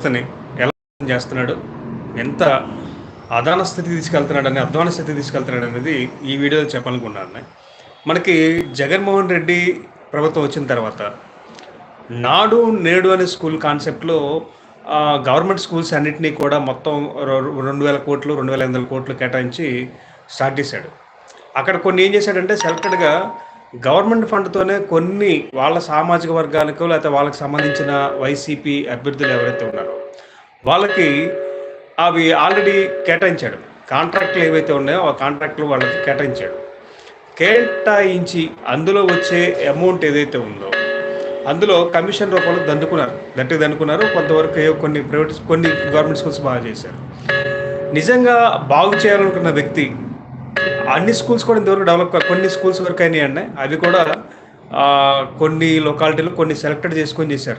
వ్యవస్థని ఎలా చేస్తున్నాడు ఎంత అదాన స్థితి తీసుకెళ్తున్నాడని అధ్వాన స్థితి తీసుకెళ్తున్నాడు అనేది ఈ వీడియోలో చెప్పాలనుకున్నాను మనకి జగన్మోహన్ రెడ్డి ప్రభుత్వం వచ్చిన తర్వాత నాడు నేడు అనే స్కూల్ కాన్సెప్ట్లో గవర్నమెంట్ స్కూల్స్ అన్నింటినీ కూడా మొత్తం రెండు వేల కోట్లు రెండు వేల ఐదు వందల కోట్లు కేటాయించి స్టార్ట్ చేశాడు. అక్కడ కొన్ని ఏం చేశాడంటే సెలెక్టెడ్గా గవర్నమెంట్ ఫండ్తోనే కొన్ని వాళ్ళ సామాజిక వర్గాలకు లేకపోతే వాళ్ళకి సంబంధించిన వైసీపీ అభ్యర్థులు ఎవరైతే ఉన్నారో వాళ్ళకి అవి ఆల్రెడీ కేటాయించాడు. కాంట్రాక్ట్లు ఏవైతే ఉన్నాయో ఆ కాంట్రాక్ట్లు వాళ్ళకి కేటాయించాడు. కేటాయించి అందులో వచ్చే అమౌంట్ ఏదైతే ఉందో అందులో కమిషన్ రూపంలో దండుకున్నారు. గట్టిగా దండుకున్నారు. కొంతవరకు కొన్ని ప్రైవేట్ కొన్ని గవర్నమెంట్ స్కూల్స్ బాగా చేశారు. నిజంగా బాగు చేయాలనుకున్న వ్యక్తి అన్ని స్కూల్స్ కూడా ఇంతవరకు డెవలప్ కొన్ని స్కూల్స్ వరకు అయినాయి అండి అవి కూడా కొన్ని లొకాలిటీలు కొన్ని సెలెక్టెడ్ చేసుకొని చేశారు.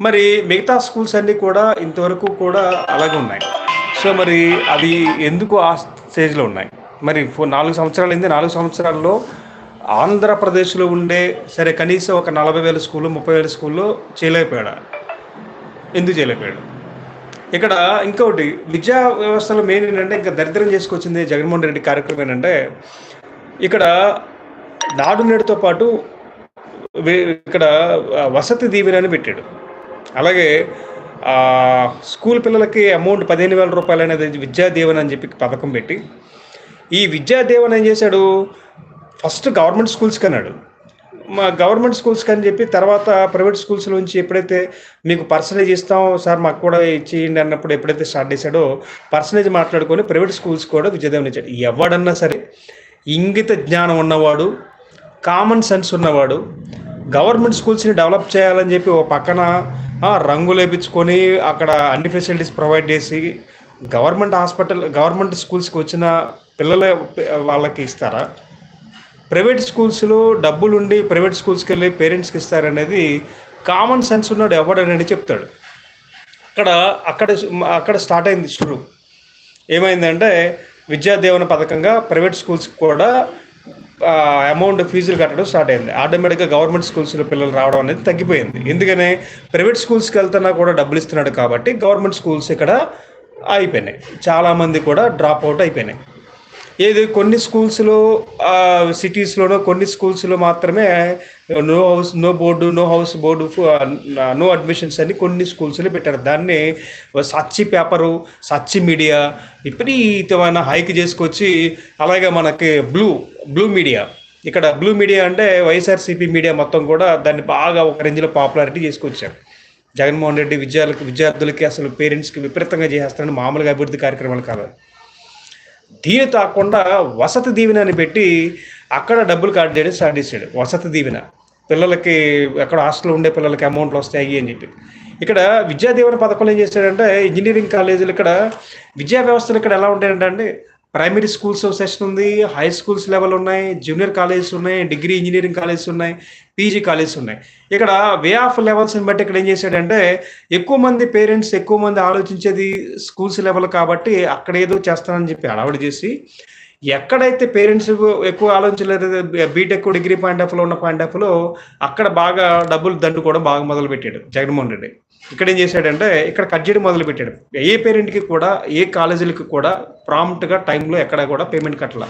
మరి మిగతా స్కూల్స్ అన్నీ కూడా ఇంతవరకు కూడా అలాగే ఉన్నాయి. సో మరి అవి ఎందుకు ఆ స్టేజ్లో ఉన్నాయి? మరి ఫో- నాలుగు సంవత్సరాలు అయింది. నాలుగు సంవత్సరాల్లో ఆంధ్రప్రదేశ్లో ఉండే సరే కనీసం ఒక నలభై వేల స్కూలు ముప్పై వేల స్కూల్లో చేయలేకపోయాడు? ఎందుకు చేయలేకపోయాడు? ఇక్కడ ఇంకొకటి విద్యా వ్యవస్థలో మెయిన్ ఏంటంటే ఇంకా దరిద్రం చేసుకొచ్చింది జగన్మోహన్ రెడ్డి కార్యక్రమం ఏంటంటే ఇక్కడ నాడు నేడుతో పాటు ఇక్కడ వసతి దీవెన అని పెట్టాడు. అలాగే స్కూల్ పిల్లలకి అమౌంట్ పదిహేను వేల రూపాయలు అనేది విద్యా దీవెన అని చెప్పి పథకం పెట్టి ఈ విద్యా దీవెన ఏం చేశాడు? ఫస్ట్ గవర్నమెంట్ స్కూల్స్కి అన్నాడు. మా గవర్నమెంట్ స్కూల్స్కి అని చెప్పి తర్వాత ప్రైవేట్ స్కూల్స్ నుంచి ఎప్పుడైతే మీకు పర్సనేజ్ ఇస్తాం సార్ మాకు కూడా ఇచ్చేయండి అన్నప్పుడు ఎప్పుడైతే స్టార్ట్ చేశాడో పర్సనేజ్ మాట్లాడుకొని ప్రైవేట్ స్కూల్స్ కూడా విద్యాదేవన ఇచ్చాడు ఎవడన్నా సరే ఇంగిత జ్ఞానం ఉన్నవాడు కామన్ సెన్స్ ఉన్నవాడు గవర్నమెంట్ స్కూల్స్ని డెవలప్ చేయాలని చెప్పి ఓ పక్కన రంగులు వేపించుకొని అక్కడ అన్ని ఫెసిలిటీస్ ప్రొవైడ్ చేసి గవర్నమెంట్ హాస్పిటల్ గవర్నమెంట్ స్కూల్స్కి వచ్చిన పిల్లల వాళ్ళకి ఇస్తారా? ప్రైవేట్ స్కూల్స్లో డబ్బులు ఉండి ప్రైవేట్ స్కూల్స్కి వెళ్ళి పేరెంట్స్కి ఇస్తారనేది కామన్ సెన్స్ ఉన్నాడు ఎవడనని చెప్తాడు. అక్కడ అక్కడ అక్కడ స్టార్ట్ అయింది షురు ఏమైందంటే విద్యాదేవన పథకంగా ప్రైవేట్ స్కూల్స్కి కూడా అమౌంట్ ఫీజులు కట్టడం స్టార్ట్ అయింది. ఆటోమేటిక్గా గవర్నమెంట్ స్కూల్స్లో పిల్లలు రావడం అనేది తగ్గిపోయింది. ఎందుకనే ప్రైవేట్ స్కూల్స్కి వెళ్తున్నా కూడా డబ్బులు ఇస్తున్నాడు కాబట్టి గవర్నమెంట్ స్కూల్స్ ఇక్కడ అయిపోయినాయి. చాలామంది కూడా డ్రాప్ అవుట్ అయిపోయినాయి. ఏది కొన్ని స్కూల్స్లో సిటీస్లోనో కొన్ని స్కూల్స్లో మాత్రమే no house no board no house board no admissions అని కొన్ని స్కూల్స్లో పెట్టారు. దాన్ని సచ్చి పేపరు సచ్చి మీడియా విపరీతమైన హైక్ చేసుకొచ్చి అలాగే మనకి బ్లూ బ్లూ మీడియా. ఇక్కడ బ్లూ మీడియా అంటే వైఎస్ఆర్సీపీ మీడియా మొత్తం కూడా దాన్ని బాగా ఒక రేంజ్లో పాపులారిటీ చేసుకొచ్చారు. జగన్మోహన్ రెడ్డి విద్యార్థులకి విద్యార్థులకి అసలు పేరెంట్స్కి విపరీతంగా చేసేస్తారని మామూలుగా అభివృద్ధి కార్యక్రమాలు కాదు. దీని కాకుండా వసతి దీవెన అని పెట్టి అక్కడ డబ్బులు కట్ చేయడం స్టార్ట్ చేశాడు. వసతి దీవెన. పిల్లలకి ఎక్కడ హాస్టల్లో ఉండే పిల్లలకి అమౌంట్లు వస్తాయి అని చెప్పి. ఇక్కడ విద్యా దీవెన పథకంలో ఏం చేశాడంటే ఇంజనీరింగ్ కాలేజీలు ఇక్కడ విద్యా వ్యవస్థలు ఇక్కడ ఎలా ఉంటాయంటే అండి ప్రైమరీ స్కూల్స్ సెషన్ ఉంది హై స్కూల్స్ లెవెల్ ఉన్నాయి జూనియర్ కాలేజెస్ ఉన్నాయి డిగ్రీ ఇంజనీరింగ్ కాలేజెస్ ఉన్నాయి పీజీ కాలేజెస్ ఉన్నాయి. ఇక్కడ వే ఆఫ్ లెవెల్స్ని బట్టి ఇక్కడ ఏం చేశాడంటే ఎక్కువ మంది పేరెంట్స్ ఎక్కువ మంది ఆలోచించేది స్కూల్స్ లెవెల్ కాబట్టి అక్కడ ఏదో చేస్తానని చెప్పి అడవడి చేసి ఎక్కడైతే పేరెంట్స్ ఎక్కువ ఆలోచించలేదు బీటెక్ డిగ్రీ పాయింట్ ఆఫ్లో ఉన్న పాయింట్ ఆఫ్లో అక్కడ బాగా డబ్బులు దండుకోవడం బాగా మొదలు పెట్టాడు జగన్మోహన్ రెడ్డి. ఇక్కడ ఏం చేశాడంటే ఇక్కడ కట్ చేయడం మొదలు పెట్టాడు ఏ పేరెంట్కి కూడా ఏ కాలేజీలకి కూడా ప్రాంప్ట్గా టైంలో ఎక్కడ కూడా పేమెంట్ కట్టల.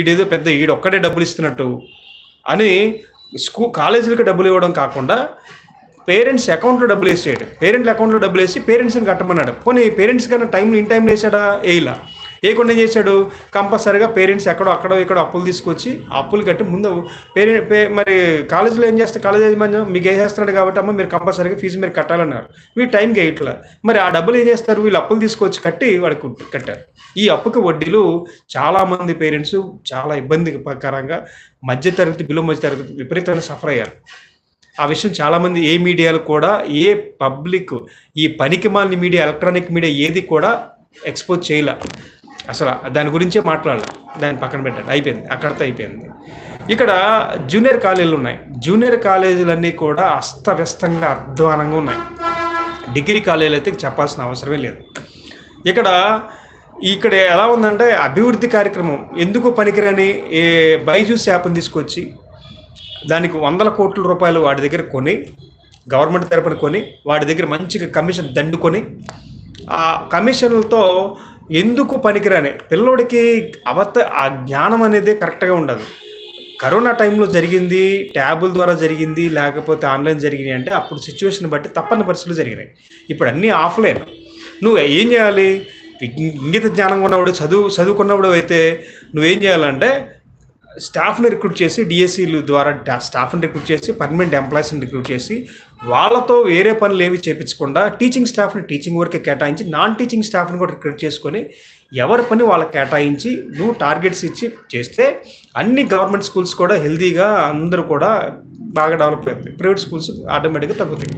ఈడేదో పెద్ద ఈడు ఒక్కడే డబ్బులు ఇస్తున్నట్టు అని స్కూ కాలేజీలకు డబ్బులు ఇవ్వడం కాకుండా పేరెంట్స్ అకౌంట్లో డబ్బులు వేసేయడు. పేరెంట్ల అకౌంట్లో డబ్బులు వేసి పేరెంట్స్ని కట్టమన్నాడు. పోనీ పేరెంట్స్ కన్నా టైం ఇన్ టైం వేసాడా? వేయలా. ఏకుండా ఏం చేశాడు? కంపల్సరిగా పేరెంట్స్ ఎక్కడో అక్కడో ఇక్కడ అప్పులు తీసుకొచ్చి అప్పులు కట్టి ముందు పేరెంట్ పే మరి కాలేజీలో ఏం చేస్తే కాలేజ్ యజమాన్యం మీకు ఏం చేస్తున్నాడు కాబట్టి అమ్మ మీరు కంపల్సరీగా ఫీజు మీరు కట్టాలన్నారు. మీ టైంకి గేయట్లా మరి ఆ డబ్బులు ఏం చేస్తారు? వీళ్ళు అప్పులు తీసుకొచ్చి కట్టి వాడికి కట్టారు. ఈ అప్పుకి వడ్డీలు చాలా మంది పేరెంట్స్ చాలా ఇబ్బంది ప్రకారంగా మధ్యతరగతి బిలో మధ్యతరగతి విపరీతంగా సఫర్ అయ్యారు. ఆ విషయం చాలా మంది ఏ మీడియాలు కూడా ఏ పబ్లిక్ ఈ పనికి మాలిన మీడియా ఎలక్ట్రానిక్ మీడియా ఏది కూడా ఎక్స్పోజ్ చేయలే. అసలు దాని గురించే మాట్లాడాలి. దాన్ని పక్కన పెట్టండి అయిపోయింది. అక్కడితో అయిపోయింది. ఇక్కడ జూనియర్ కాలేజీలు ఉన్నాయి. జూనియర్ కాలేజీలన్నీ కూడా అస్తవ్యస్తంగా అధ్వానంగా ఉన్నాయి. డిగ్రీ కాలేజీలు అయితే చెప్పాల్సిన అవసరమే లేదు. ఇక్కడ ఇక్కడ ఎలా ఉందంటే అభివృద్ధి కార్యక్రమం. ఎందుకు పనికిరని ఏ బైజూస్ యాప్ని తీసుకొచ్చి దానికి వందల కోట్ల రూపాయలు వాడి దగ్గర కొని గవర్నమెంట్ తరపున కొని వాడి దగ్గర మంచిగా కమిషన్ దండుకొని ఆ కమిషన్లతో ఎందుకు పనికిరాని? పిల్లోడికి అవత ఆ జ్ఞానం అనేది కరెక్ట్గా ఉండదు. కరోనా టైంలో జరిగింది ట్యాబుల ద్వారా జరిగింది లేకపోతే ఆన్లైన్ జరిగినాయి అంటే అప్పుడు సిచ్యువేషన్ బట్టి తప్పని పరిస్థితులు జరిగినాయి. ఇప్పుడు అన్నీ ఆఫ్లైన్. నువ్వు ఏం చేయాలి? ఇంగిత జ్ఞానం ఉన్నవాడు చదువు చదువుకున్నప్పుడు అయితే నువ్వేం చేయాలంటే స్టాఫ్ని రిక్రూట్ చేసి డిఎస్సీలు ద్వారా స్టాఫ్ని రిక్రూట్ చేసి పర్మనెంట్ ఎంప్లాయీస్ని రిక్రూట్ చేసి వాళ్ళతో వేరే పనులు ఏవి చేపించకుండా టీచింగ్ స్టాఫ్ని టీచింగ్ వరకే కేటాయించి నాన్ టీచింగ్ స్టాఫ్ని కూడా రిక్రూట్ చేసుకొని ఎవరి పని వాళ్ళకి కేటాయించి నువ్వు టార్గెట్స్ ఇచ్చి చేస్తే అన్ని గవర్నమెంట్ స్కూల్స్ కూడా హెల్తీగా అందరూ కూడా బాగా డెవలప్ అవుతాయి ప్రైవేట్ స్కూల్స్ ఆటోమేటిక్గా తగ్గుతాయి.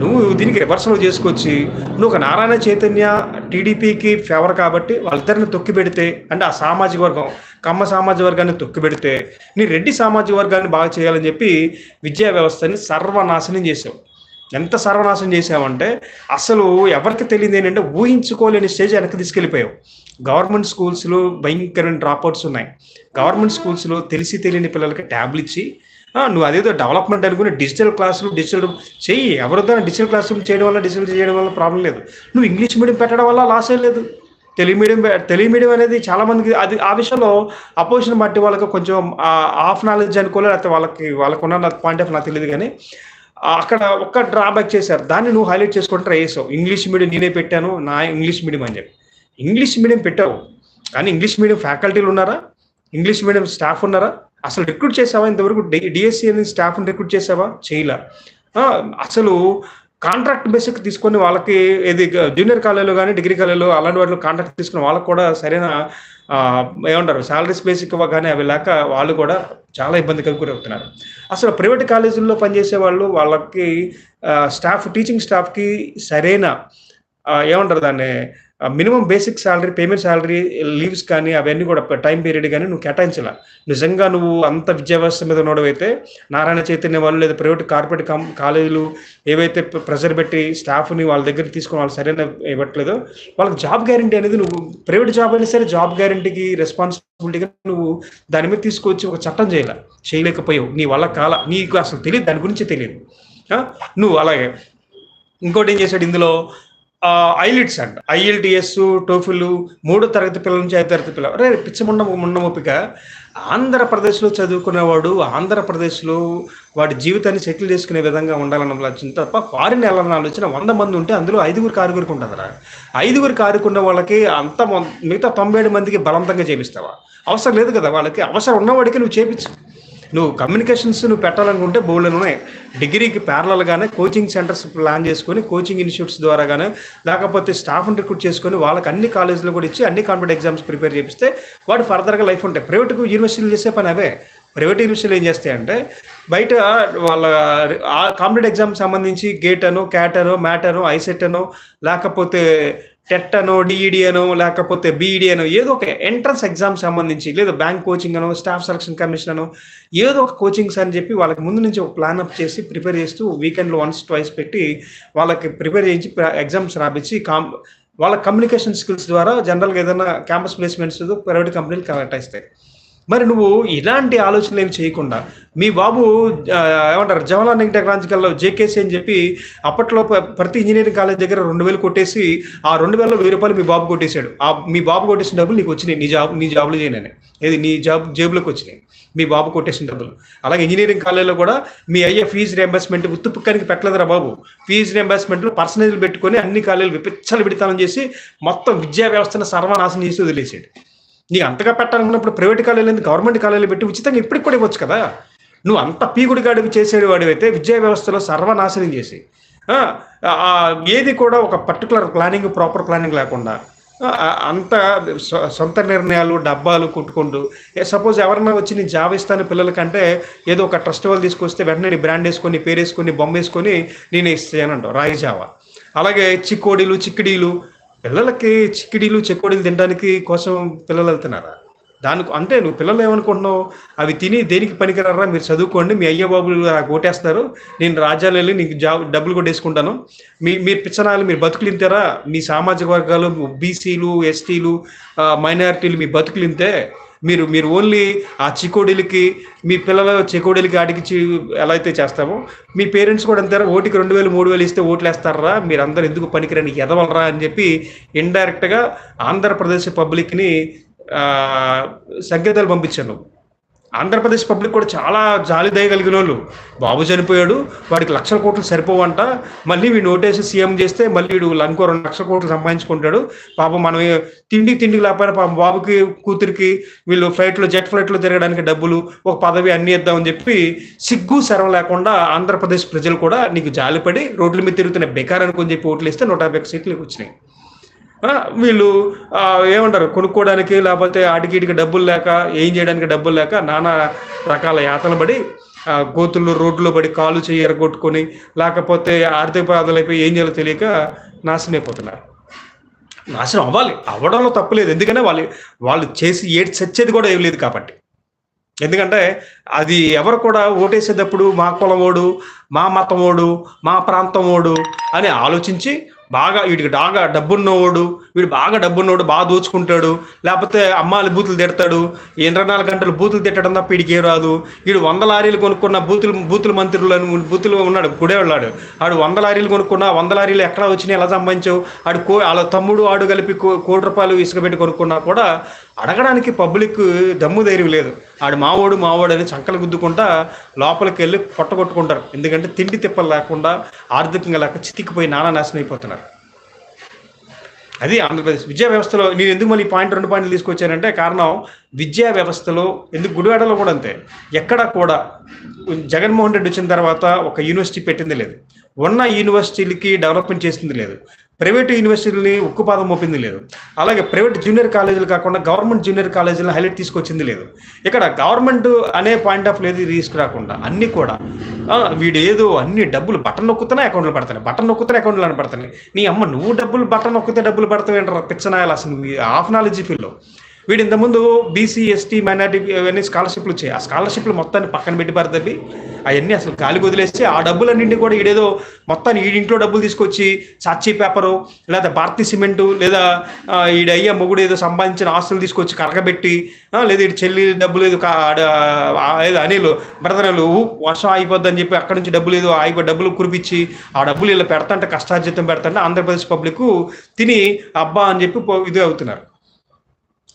నువ్వు దీనికి రివర్సల్ చేసుకొచ్చి నువ్వు ఒక నారాయణ చైతన్య టీడీపీకి ఫేవర్ కాబట్టి వాళ్ళిద్దరిని తొక్కి పెడితే అంటే ఆ సామాజిక వర్గం కమ్మ సామాజిక వర్గాన్ని తొక్కి పెడితే నీ రెడ్డి సామాజిక వర్గాన్ని బాగా చేయాలని చెప్పి విద్యా వ్యవస్థని సర్వనాశనం చేసావు ఎంత సర్వనాశనం చేసావంటే అసలు ఎవరికి తెలియదు ఏంటంటే ఊహించుకోలేని స్టేజ్ వెనక్కి తీసుకెళ్ళిపోయావు. గవర్నమెంట్ స్కూల్స్లో భయంకరమైన డ్రాప్అవుట్స్ ఉన్నాయి. గవర్నమెంట్ స్కూల్స్లో తెలిసి తెలియని పిల్లలకి ట్యాబ్లు ఇచ్చి నువ్వు అదేదో డెవలప్మెంట్ అనుకుని డిజిటల్ క్లాసులు డిజిటల్ చెయ్యి. ఎవరితో డిజిటల్ క్లాస్ రూమ్ చేయడం వల్ల డిజిటల్ చేయడం వల్ల ప్రాబ్లం లేదు. నువ్వు ఇంగ్లీష్ మీడియం పెట్టడం వల్ల లాస్ ఏం లేదు. తెలుగు మీడియం తెలుగు మీడియం అనేది చాలా మందికి అది ఆ విషయంలో అపోజిషన్ పార్టీ వాళ్ళకి కొంచెం హాఫ్ నాలెడ్జ్ అనుకోలేదు లేకపోతే వాళ్ళకి వాళ్ళకు ఉన్న పాయింట్ ఆఫ్ నాకు తెలియదు కానీ అక్కడ ఒక్క డ్రాబ్యాక్ చేశారు. దాన్ని నువ్వు హైలైట్ చేసుకుంటే ట్రై చేసావు ఇంగ్లీష్ మీడియం నేనే పెట్టాను నా ఇంగ్లీష్ మీడియం అని చెప్పి. ఇంగ్లీష్ మీడియం పెట్టావు. కానీ ఇంగ్లీష్ మీడియం ఫ్యాకల్టీలు ఉన్నారా? ఇంగ్లీష్ మీడియం స్టాఫ్ ఉన్నారా? అసలు రిక్రూట్ చేసావా? ఇంతవరకు డిఎస్సి అని స్టాఫ్ని రిక్రూట్ చేసావా? చేయలే. అసలు కాంట్రాక్ట్ బేసిక్ తీసుకొని వాళ్ళకి ఏది జూనియర్ కాలేజీలో కానీ డిగ్రీ కాలేజీలో అలాంటి వాటిలో కాంట్రాక్ట్ తీసుకుని వాళ్ళకి కూడా సరైన ఏమంటారు సాలరీస్ బేసిక్ కానీ అవి లేక వాళ్ళు కూడా చాలా ఇబ్బంది గురవుతున్నారు. అసలు ప్రైవేట్ కాలేజీల్లో పనిచేసే వాళ్ళు వాళ్ళకి స్టాఫ్ టీచింగ్ స్టాఫ్కి సరైన ఏమంటారు దాన్ని minimum basic salary payment salary leaves కానీ అవన్నీ కూడా టైం పీరియడ్ కానీ నువ్వు కేటాయించాల. నిజంగా నువ్వు అంత విద్యావ్యవస్థ మీద ఉన్నవైతే నారాయణ చైతన్య వాళ్ళు లేదా ప్రైవేట్ కార్పొరేట్ కం కాలేజీలు ఏవైతే ప్రెషర్ పెట్టి స్టాఫ్ని వాళ్ళ దగ్గర తీసుకుని వాళ్ళు సరైన ఇవ్వట్లేదో వాళ్ళకి జాబ్ గ్యారంటీ అనేది నువ్వు ప్రైవేట్ జాబ్ అయినా సరే జాబ్ గ్యారంటీకి రెస్పాన్సిబిలిటీగా నువ్వు దాని మీద తీసుకొచ్చి ఒక చట్టం చేయాల? చేయలేకపోయావు. నీ వల్ల కాల నీకు అసలు తెలియదు దాని గురించి తెలియదు నువ్వు అలాగే. ఇంకోటి ఏం చేశాడు ఇందులో? ఐలిట్స్ అంట. ఐఎల్టిఎస్ టోఫిలు మూడో తరగతి పిల్లల నుంచి ఐదు తరగతి పిల్లలు రే పిచ్చముండ ముండమొప్పిక ఆంధ్రప్రదేశ్లో చదువుకునేవాడు ఆంధ్రప్రదేశ్లో వాడి జీవితాన్ని సెటిల్ చేసుకునే విధంగా ఉండాలన్న ఆలోచన తప్ప ఫారిన్ వెళ్ళాలని ఆలోచన వంద మంది ఉంటే అందులో ఐదుగురికి ఆరుగురికి ఉంటుందిరా. ఐదుగురికి కారుకున్న వాళ్ళకి అంత మిగతా తొంభై ఏడు మందికి బలవంతంగా చేపిస్తావా? అవసరం లేదు కదా వాళ్ళకి. అవసరం ఉన్నవాడికి నువ్వు చేపించు. నువ్వు కమ్యూనికేషన్స్ నువ్వు పెట్టాలనుకుంటే బోల్డ్ ఉన్నాయి. డిగ్రీకి ప్యారలల్గానే కోచింగ్ సెంటర్స్ ప్లాన్ చేసుకొని కోచింగ్ ఇన్స్టిట్యూట్స్ ద్వారా కానీ లేకపోతే స్టాఫ్ని రిక్రూట్ చేసుకొని వాళ్ళకి అన్ని కాలేజీలు కూడా ఇచ్చి అన్ని కాంపిటేటివ్ ఎగ్జామ్స్ ప్రిపేర్ చేపిస్తే వాడు ఫర్దర్గా లైఫ్ ఉంటాయి. ప్రైవేట్ యూనివర్సిటీలు చేసే పని అవే. ప్రైవేట్ యూనివర్సిటీలు ఏం చేస్తాయంటే బయట వాళ్ళ ఆ కాంపిటేటివ్ ఎగ్జామ్ సంబంధించి గేట్ అనో క్యాట్ అనో మ్యాట్ అనో ఐసెట్ అనో లేకపోతే టెట్ అనో డిఈడి అనో లేకపోతే బీఈడి అనో ఏదో ఒక ఎంట్రన్స్ ఎగ్జామ్ సంబంధించి లేదా బ్యాంక్ కోచింగ్ అనో స్టాఫ్ సెలక్షన్ కమిషన్ అనో ఏదో ఒక కోచింగ్స్ అని చెప్పి వాళ్ళకి ముందు నుంచి ఒక ప్లాన్ అప్ చేసి ప్రిపేర్ చేస్తూ వీకెండ్లో వన్స్ ట్వైస్ పెట్టి వాళ్ళకి ప్రిపేర్ చేయించి ఎగ్జామ్స్ రాపించి కామ్ వాళ్ళ కమ్యూనికేషన్ స్కిల్స్ ద్వారా జనరల్గా ఏదైనా క్యాంపస్ ప్లేస్మెంట్స్ ప్రైవేట్ కంపెనీలు కనెక్ట్ కేటాయిస్తాయి మరి నువ్వు ఇలాంటి ఆలోచనలు ఏమి చేయకుండా మీ బాబు ఏమంటారు జవహర్లాల్ నెహ్రూ టెక్నాలజికల్లో జేకేసీ అని చెప్పి అప్పట్లో ప్రతి ఇంజనీరింగ్ కాలేజ్ దగ్గర రెండు వేలు కొట్టేసి ఆ రెండు వేలలో వెయ్యి రూపాయలు మీ బాబు కొట్టేశాడు. ఆ మీ బాబు కొట్టేసిన డబ్బులు నీకు వచ్చినాయి. నీ జాబ్ నీ జాబ్లో చేయనని. ఏది? నీ జాబ్ జేబులోకి వచ్చినాయి. మీ బాబు కొట్టేసిన డబ్బులు. అలాగే ఇంజనీరింగ్ కాలేజీలో కూడా మీ అయ్యే ఫీజు రియంబర్స్మెంట్ ఉత్తుపుక్కనికి పెట్టలేదురా బాబు. ఫీజు రియంబర్స్మెంట్లు పర్సనేజ్లు పెట్టుకొని అన్ని కాలేజీలు విపిచ్చలు విడితనం చేసి మొత్తం విద్యా వ్యవస్థను సర్వనాశనం చేసి వదిలేసాడు. నీకు అంతగా పెట్టాలనుకున్నప్పుడు ప్రైవేట్ కాలేజీలు గవర్నమెంట్ కాలేజీలు పెట్టి ఉచితంగా ఇప్పటికి కూడా ఇవ్వచ్చు కదా? నువ్వు అంత పీగుడి గాడికి అయితే విద్యా వ్యవస్థలో సర్వనాశనం చేసి ఏది కూడా ఒక పర్టికులర్ ప్లానింగ్ ప్రాపర్ ప్లానింగ్ లేకుండా అంత సొంత నిర్ణయాలు డబ్బాలు కొట్టుకుంటూ సపోజ్ ఎవరన్నా వచ్చి నీ జాబ్ ఇస్తాను పిల్లలకంటే ఏదో ఒక ట్రస్ట్ వాళ్ళు తీసుకొస్తే వెంటనే నీ బ్రాండ్ వేసుకొని పేరు వేసుకొని బొమ్మ వేసుకొని నేను ఇస్తానంటావు రాయి జావా అలాగే చిక్కోడీలు చిక్కిడీలు పిల్లలకి చిక్కిడీలు చెక్కోడీలు తినడానికి కోసం పిల్లలు వెళ్తున్నారా? దానికి అంటే నువ్వు పిల్లలు ఏమనుకుంటున్నావు? అవి తిని దేనికి పనికిరారా? మీరు చదువుకోండి మీ అయ్య బాబులు నాకు ఓటేస్తారు నేను రాజ్యాలు వెళ్ళి నీకు జాబ్ డబ్బులు కొట్టేసుకుంటాను మీ మీరు పిచ్చనాలు మీరు బతుకులు ఇంతారా మీ సామాజిక వర్గాలు బీసీలు ఎస్టీలు మైనారిటీలు మీ బతుకులు ఇంతే మీరు మీరు ఓన్లీ ఆ చికోడీలకి మీ పిల్లల చికోడీలకి ఆడికి ఎలా అయితే చేస్తామో మీ పేరెంట్స్ కూడా అంటారా ఓటికి రెండు వేలు మూడు వేలు ఇస్తే ఓట్లు వేస్తారా మీరు అందరూ ఎందుకు పనికిరని ఎదవలరా అని చెప్పి ఇండైరెక్ట్గా ఆంధ్రప్రదేశ్ పబ్లిక్ని సంకేతాలు పంపించాను. ఆంధ్రప్రదేశ్ పబ్లిక్ కూడా చాలా జాలి దయగలిగిన వాళ్ళు. బాబు చనిపోయాడు వాడికి లక్షల కోట్లు సరిపోవంట మళ్ళీ వీడు నోటేసి సీఎం చేస్తే మళ్ళీ వీడు ఇంకో రెండు లక్షల కోట్లు సంపాదించుకుంటాడు. పాపం మనం తిండి తిండి తిండికి లేకపోయినా పాపం బాబుకి కూతురికి వీళ్ళు ఫ్లైట్లో జెట్ ఫ్లైట్లో తిరగడానికి డబ్బులు ఒక పదవి అన్ని ఇద్దామని చెప్పి సిగ్గు శరం లేకుండా ఆంధ్రప్రదేశ్ ప్రజలు కూడా నీకు జాలిపడి రోడ్ల మీద తిరుగుతున్న బెకార్ అనుకుని చెప్పి ఓట్లు ఇస్తే నూట యాభై సీట్లు వచ్చినాయి. వీళ్ళు ఏమంటారు కొనుక్కోవడానికి లేకపోతే ఆటికి డబ్బులు లేక ఏం చేయడానికి డబ్బులు లేక నానా రకాల యాతలు పడి గోతుల్లో రోడ్లో పడి కాలు చేయి ఎరగొట్టుకొని లేకపోతే ఆర్థిక బాధలు అయిపోయి ఏం చేయాలో తెలియక నాశనం అయిపోతున్నారు నాశనం అవ్వాలి. అవ్వడంలో తప్పులేదు ఎందుకంటే వాళ్ళు వాళ్ళు చేసి ఏడ్ చచ్చేది కూడా ఏం లేదు కాబట్టి. ఎందుకంటే అది ఎవరు కూడా ఓటేసేటప్పుడు మా కులమోడు మా మతమోడు మా ప్రాంతమోడు అని ఆలోచించి బాగా వీటికి బాగా డబ్బున్నోడు వీడు బాగా డబ్బున్నోడు బాగా దోచుకుంటాడు లేకపోతే అమ్మాయిలు బూతులు తిడతాడు ఇరవై నాలుగు గంటలు బూతులు తిట్టడం తప్ప వీడికి ఏ రాదు. వీడు వంద లారీలు కొనుక్కున్న బూతులు బూతుల మంత్రులను బూతులు ఉన్నాడు గుడే ఆడు వంద లారీలు కొనుక్కున్న వంద లారీలు ఎక్కడ వచ్చినాయి ఎలా సంపాదించావు? ఆడు కో వాళ్ళ తమ్ముడు ఆడు కలిపి కో- కోటి రూపాయలు ఇసుక పెట్టి కొనుక్కున్నా కూడా అడగడానికి పబ్లిక్ దమ్ము ధైర్యం లేదు. ఆడు మావోడు మావోడు అని చంకలు గుద్దుకుంటా లోపలికి వెళ్ళి పొట్టగొట్టుకుంటారు ఎందుకంటే తిండి తిప్పలు లేకుండా ఆర్థికంగా లేక చితికిపోయి నానా నాశనం అయిపోతున్నారు. అది ఆంధ్రప్రదేశ్ విద్యా వ్యవస్థలో నేను ఎందుకు మళ్ళీ పాయింట్ రెండు పాయింట్లు తీసుకొచ్చానంటే కారణం విద్యా వ్యవస్థలో ఎందుకు గుడివాడలో కూడా అంతే. ఎక్కడ కూడా జగన్మోహన్ రెడ్డి వచ్చిన తర్వాత ఒక యూనివర్సిటీ పెట్టింది లేదు. ఉన్న యూనివర్సిటీలకి డెవలప్మెంట్ చేసింది లేదు. ప్రైవేట్ యూనివర్సిటీలని ఉక్కుపాదం మోపింది లేదు. అలాగే ప్రైవేట్ జూనియర్ కాలేజీలు కాకుండా గవర్నమెంట్ జూనియర్ కాలేజీలను హైలైట్ తీసుకొచ్చింది లేదు. ఇక్కడ గవర్నమెంట్ అనే పాయింట్ ఆఫ్ లేదు తీసుకురాకుండా అన్ని కూడా వీడు ఏదో అన్ని డబ్బులు బటన్ నొక్కుతూనే అకౌంట్లో పడతాయి. బటన్ నొక్కుతూనే అకౌంట్లో పడతాయి. నీ అమ్మ నువ్వు డబ్బులు బటన్ నొక్కితే డబ్బులు పడతావు ఏంటారా పిచ్చనాయాలు అసలు హాఫ్ నాలెడ్జ్ ఫీల్లో వీడు ఇంతకుముందు బీసీ ఎస్టీ మైనార్టీ అవన్నీ స్కాలర్షిప్లు వచ్చాయి ఆ స్కాలర్షిప్లు మొత్తాన్ని పక్కన పెట్టి పడతాయి అవన్నీ అసలు గాలి వదిలేసి ఆ డబ్బులన్నింటినీ కూడా ఈడేదో మొత్తాన్ని ఈడింట్లో డబ్బులు తీసుకొచ్చి సాక్షి పేపరు లేదా భారతీ సిమెంటు లేదా ఈడ అయ్యా మొగుడు ఏదో సంపాదించిన ఆస్తులు తీసుకొచ్చి కరగబెట్టి లేదా ఈడు చెల్లి డబ్బులు ఏదో ఏదో అనిలు బ్రదరలు వర్షం అయిపోద్దని చెప్పి అక్కడి నుంచి డబ్బులు ఏదో ఆగిపో డబ్బులు కురిపించి ఆ డబ్బులు ఇలా పెడతంటే కష్టార్జితం పెడతంటే ఆంధ్రప్రదేశ్ పబ్లిక్ తిని అబ్బా అని చెప్పి ఇది అవుతున్నారు.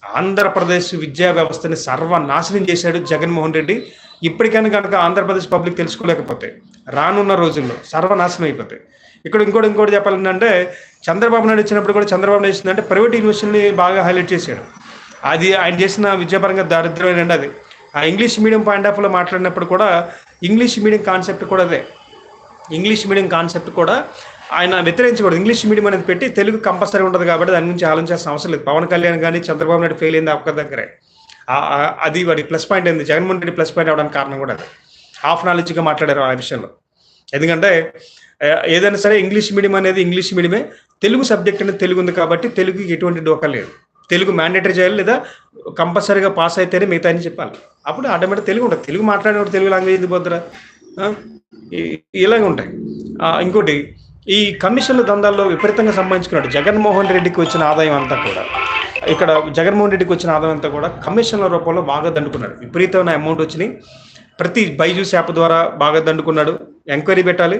ఆంధ్రప్రదేశ్ విద్యా వ్యవస్థని సర్వనాశనం చేశాడు జగన్మోహన్ రెడ్డి. ఇప్పటికైనా కనుక ఆంధ్రప్రదేశ్ పబ్లిక్ తెలుసుకోలేకపోతే రానున్న రోజుల్లో సర్వనాశనం అయిపోతాయి ఇక్కడ ఇంకోటి ఇంకోటి చెప్పాలంటే చంద్రబాబు నాయుడు వచ్చినప్పుడు కూడా చంద్రబాబు నాయుడు వచ్చిందంటే ప్రైవేట్ యూనివర్సిటీని బాగా హైలైట్ చేశాడు. అది ఆయన చేసిన విద్యాపరంగా దారిద్ర్యమైన అది. ఆ ఇంగ్లీష్ మీడియం పాయింట్ ఆఫ్లో మాట్లాడినప్పుడు కూడా ఇంగ్లీష్ మీడియం కాన్సెప్ట్ కూడా అదే. ఇంగ్లీష్ మీడియం కాన్సెప్ట్ కూడా ఆయన వ్యతిరేకించకూడదు. ఇంగ్లీష్ మీడియం అనేది పెట్టి తెలుగు కంపల్సరీ ఉండదు కాబట్టి దాని గురించి ఆలోచించాల్సిన అవసరం లేదు. పవన్ కళ్యాణ్ కానీ చంద్రబాబు నాయుడు ఫెయిల్ అయింది ఒక్క దగ్గరే. అది వాడి ప్లస్ పాయింట్ అయింది జగన్మోహన్ రెడ్డి ప్లస్ పాయింట్ అవడానికి కారణం కూడా అది. హాఫ్ నాలెడ్జ్గా మాట్లాడారు ఆ విషయంలో. ఎందుకంటే ఏదైనా సరే ఇంగ్లీష్ మీడియం అనేది ఇంగ్లీష్ మీడియమే. తెలుగు సబ్జెక్ట్ అనేది తెలుగు ఉంది కాబట్టి తెలుగుకి ఎటువంటి డోకా లేదు. తెలుగు మ్యాండేటరీ చేయాలి లేదా కంపల్సరీగా పాస్ అయితేనే మిగతా అని చెప్పాలి. అప్పుడు ఆటోమేటిక్ తెలుగు ఉంటుంది. తెలుగు మాట్లాడేవాడు తెలుగు లాంగ్వేజ్ ఇది పోతురా ఇలాగే ఉంటాయి. ఇంకోటి ఈ కమిషన్ల దందాల్లో విపరీతంగా సంబంధించుకున్నాడు జగన్మోహన్ రెడ్డికి వచ్చిన ఆదాయం అంతా కూడా. ఇక్కడ జగన్మోహన్ రెడ్డికి వచ్చిన ఆదాయం అంతా కూడా కమిషన్ల రూపంలో బాగా దండుకున్నాడు. విపరీతమైన అమౌంట్ వచ్చినాయి. ప్రతి బైజూస్ యాప్ ద్వారా బాగా దండుకున్నాడు. ఎంక్వైరీ పెట్టాలి.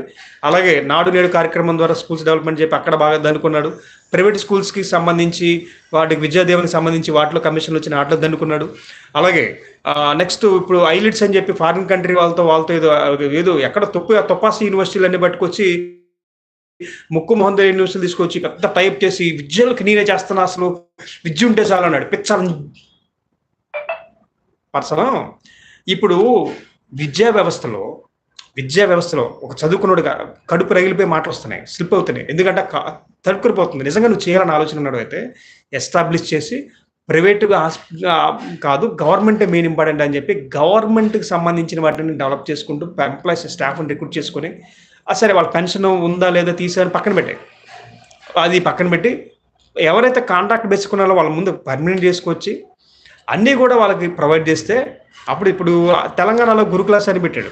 అలాగే నాడు నేడు కార్యక్రమం ద్వారా స్కూల్స్ డెవలప్మెంట్ చెప్పి అక్కడ బాగా దండుకున్నాడు. ప్రైవేట్ స్కూల్స్కి సంబంధించి వాటికి విద్యాదేవులకు సంబంధించి వాటిలో కమిషన్లు వచ్చిన వాటిలో దండుకున్నాడు. అలాగే నెక్స్ట్ ఇప్పుడు ఐలిట్స్ అని చెప్పి ఫారిన్ కంట్రీ వాళ్ళతో వాళ్ళతో ఏదో ఏదో ఎక్కడ తొప్పు తొప్పాసి యూనివర్సిటీలన్నీ పట్టుకొచ్చి ముక్కు మొహం తెలియని న్యూస్లు తీసుకొచ్చి పెద్ద టైప్ చేసి విద్యలకు నేనే చేస్తున్నా అసలు. విద్య ఉంటే చాలు అన్నాడు. పిచ్చాలని పర్సన్ ఇప్పుడు విద్యా వ్యవస్థలో విద్యా వ్యవస్థలో ఒక చదువుకున్నోడుగా కడుపు రగిలిపోయి మాటలు వస్తున్నాయి స్లిప్ అవుతున్నాయి. ఎందుకంటే తడుకురిపోతుంది నిజంగా నువ్వు చేయాలని ఆలోచన ఉన్నాడు అయితే ఎస్టాబ్లిష్ చేసి ప్రైవేటుగా కాదు గవర్నమెంటే మెయిన్ ఇంపార్టెంట్ అని చెప్పి గవర్నమెంట్కి సంబంధించిన వాటిని డెవలప్ చేసుకుంటూ ఎంప్లాయీస్ స్టాఫ్ని రిక్రూట్ చేసుకొని సరే వాళ్ళ పెన్షన్ ఉందా లేదా తీసారని పక్కన పెట్టాయి. అది పక్కన పెట్టి ఎవరైతే కాంట్రాక్ట్ పెంచుకున్నారో వాళ్ళ ముందు పర్మనెంట్ చేసుకొచ్చి అన్నీ కూడా వాళ్ళకి ప్రొవైడ్ చేస్తే అప్పుడు ఇప్పుడు తెలంగాణలో గురుకులాస్ అని పెట్టాడు.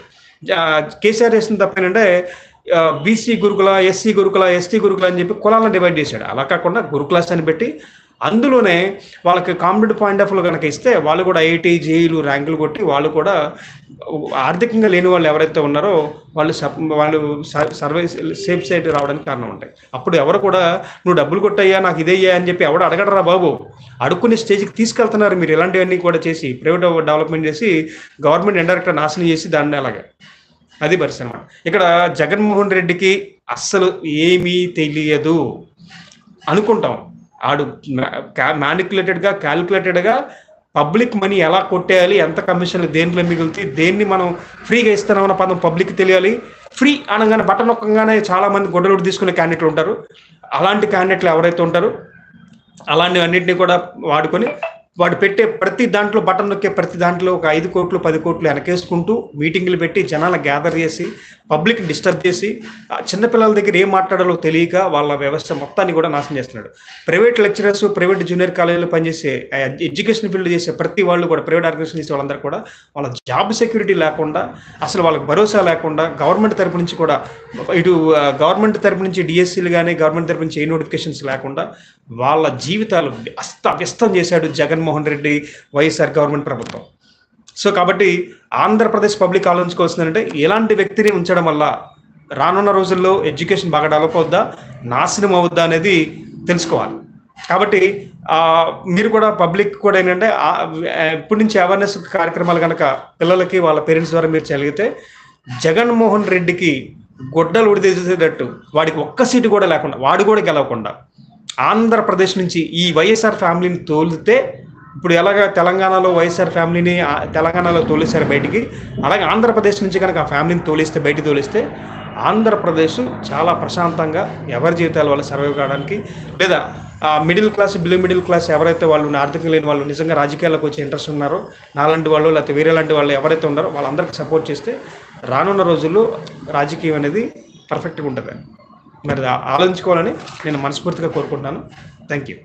జా- కేసీఆర్ చేసిన తప్పేంటంటే బీసీ గురుకుల ఎస్సీ గురుకుల ఎస్టీ గురుకుల అని చెప్పి కులాలను డివైడ్ చేశాడు. అలా కాకుండా గురుకులాస్ అని పెట్టి అందులోనే వాళ్ళకి కాంపిటేటివ్ పాయింట్ ఆఫ్ కనుక ఇస్తే వాళ్ళు కూడా ఐఐటి జేఈలు ర్యాంకులు కొట్టి వాళ్ళు కూడా ఆర్థికంగా లేని వాళ్ళు ఎవరైతే ఉన్నారో వాళ్ళు వాళ్ళు సర్వే సేఫ్ సైడ్ రావడానికి కారణం ఉంటాయి. అప్పుడు ఎవరు కూడా నువ్వు డబ్బులు కొట్టయ్యా నాకు ఇదయ్యా అని చెప్పి ఎవడు అడగడరా బాబు? అడుక్కునే స్టేజ్కి తీసుకెళ్తున్నారు మీరు. ఇలాంటివన్నీ కూడా చేసి ప్రైవేట్ డెవలప్మెంట్ చేసి గవర్నమెంట్ ఇండైరెక్ట్గా నాశనం చేసి దాన్ని అలాగే. అది పరిస్థితి అనమాట ఇక్కడ జగన్మోహన్ రెడ్డికి అస్సలు ఏమీ తెలియదు. అనుకుంటాం. ఆడు మ్యానికులేటెడ్గా క్యాలిక్యులేటెడ్గా పబ్లిక్ మనీ ఎలా కొట్టేయాలి ఎంత కమిషన్లు దేంట్లో మిగులుతాయి దేన్ని మనం ఫ్రీగా ఇస్తున్నామన్న పదం పబ్లిక్ తెలియాలి. ఫ్రీ అనగానే బటన్ నొక్కగానే చాలా మంది గొడ్డలు తీసుకునే క్యాండిడేట్లు ఉంటారు. అలాంటి క్యాండిడేట్లు ఎవరైతే ఉంటారో అలాంటివన్నింటినీ కూడా వాడుకొని వాడు పెట్టే ప్రతి దాంట్లో బటన్ నొక్కే ప్రతి దాంట్లో ఒక ఐదు కోట్లు పది కోట్లు వెనకేసుకుంటూ మీటింగ్లు పెట్టి జనాల గ్యాదర్ చేసి పబ్లిక్ డిస్టర్బ్ చేసి చిన్నపిల్లల దగ్గర ఏం మాట్లాడాలో తెలియక వాళ్ళ వ్యవస్థ మొత్తాన్ని కూడా నాశనం చేస్తున్నాడు. ప్రైవేట్ లెక్చరర్స్ ప్రైవేట్ జూనియర్ కాలేజీలో పనిచేసే ఎడ్యుకేషన్ ఫీల్డ్ చేసే ప్రతి వాళ్ళు కూడా ప్రైవేట్ ఆర్గనైజేషన్ చేసే వాళ్ళందరూ కూడా వాళ్ళ జాబ్ సెక్యూరిటీ లేకుండా అసలు వాళ్ళకి భరోసా లేకుండా గవర్నమెంట్ తరపు నుంచి కూడా ఇటు గవర్నమెంట్ తరపు నుంచి డిఎస్సీలు కానీ గవర్నమెంట్ తరపు నుంచి ఏ నోటిఫికేషన్స్ లేకుండా వాళ్ళ జీవితాలు అస్తవ్యస్తం చేశాడు జగన్ జగన్మోహన్ రెడ్డి వైఎస్ఆర్ గవర్నమెంట్ ప్రభుత్వం. సో కాబట్టి ఆంధ్రప్రదేశ్ పబ్లిక్ ఆలోచించుకోవాల్సిందంటే ఎలాంటి వ్యక్తిని ఉంచడం వల్ల రానున్న రోజుల్లో ఎడ్యుకేషన్ బాగా డెవలప్ అవుద్దా నాశనం అవుద్దా అనేది తెలుసుకోవాలి. కాబట్టి మీరు కూడా పబ్లిక్ కూడా ఏంటంటే ఇప్పటి నుంచి అవేర్నెస్ కార్యక్రమాలు కనుక పిల్లలకి వాళ్ళ పేరెంట్స్ ద్వారా మీరు చదివితే జగన్మోహన్ రెడ్డికి గొడ్డలు ఉడిదేసేటట్టు వాడికి ఒక్క సీటు కూడా లేకుండా వాడు కూడా గెలవకుండా ఆంధ్రప్రదేశ్ నుంచి ఈ వైఎస్ఆర్ ఫ్యామిలీని తోలితే ఇప్పుడు ఎలాగ తెలంగాణలో వైఎస్ఆర్ ఫ్యామిలీని తెలంగాణలో తోలేశారు బయటికి. అలాగే ఆంధ్రప్రదేశ్ నుంచి కనుక ఆ ఫ్యామిలీని తోలిస్తే బయటికి తోలిస్తే ఆంధ్రప్రదేశ్ చాలా ప్రశాంతంగా ఎవరి జీవితాల వల్ల సర్వైవ్ కావడానికి లేదా middle class below middle class ఎవరైతే వాళ్ళు ఆర్థికంగా లేని వాళ్ళు నిజంగా రాజకీయాల్లోకి వచ్చే ఇంట్రెస్ట్ ఉన్నారో నాలాంటి వాళ్ళు లేకపోతే వేరే లాంటి వాళ్ళు ఎవరైతే ఉన్నారో వాళ్ళందరికీ సపోర్ట్ చేస్తే రానున్న రోజుల్లో రాజకీయం అనేది పర్ఫెక్ట్గా ఉంటుంది. మరి ఆలోచించుకోవాలని నేను మనస్ఫూర్తిగా కోరుకుంటున్నాను. Thank you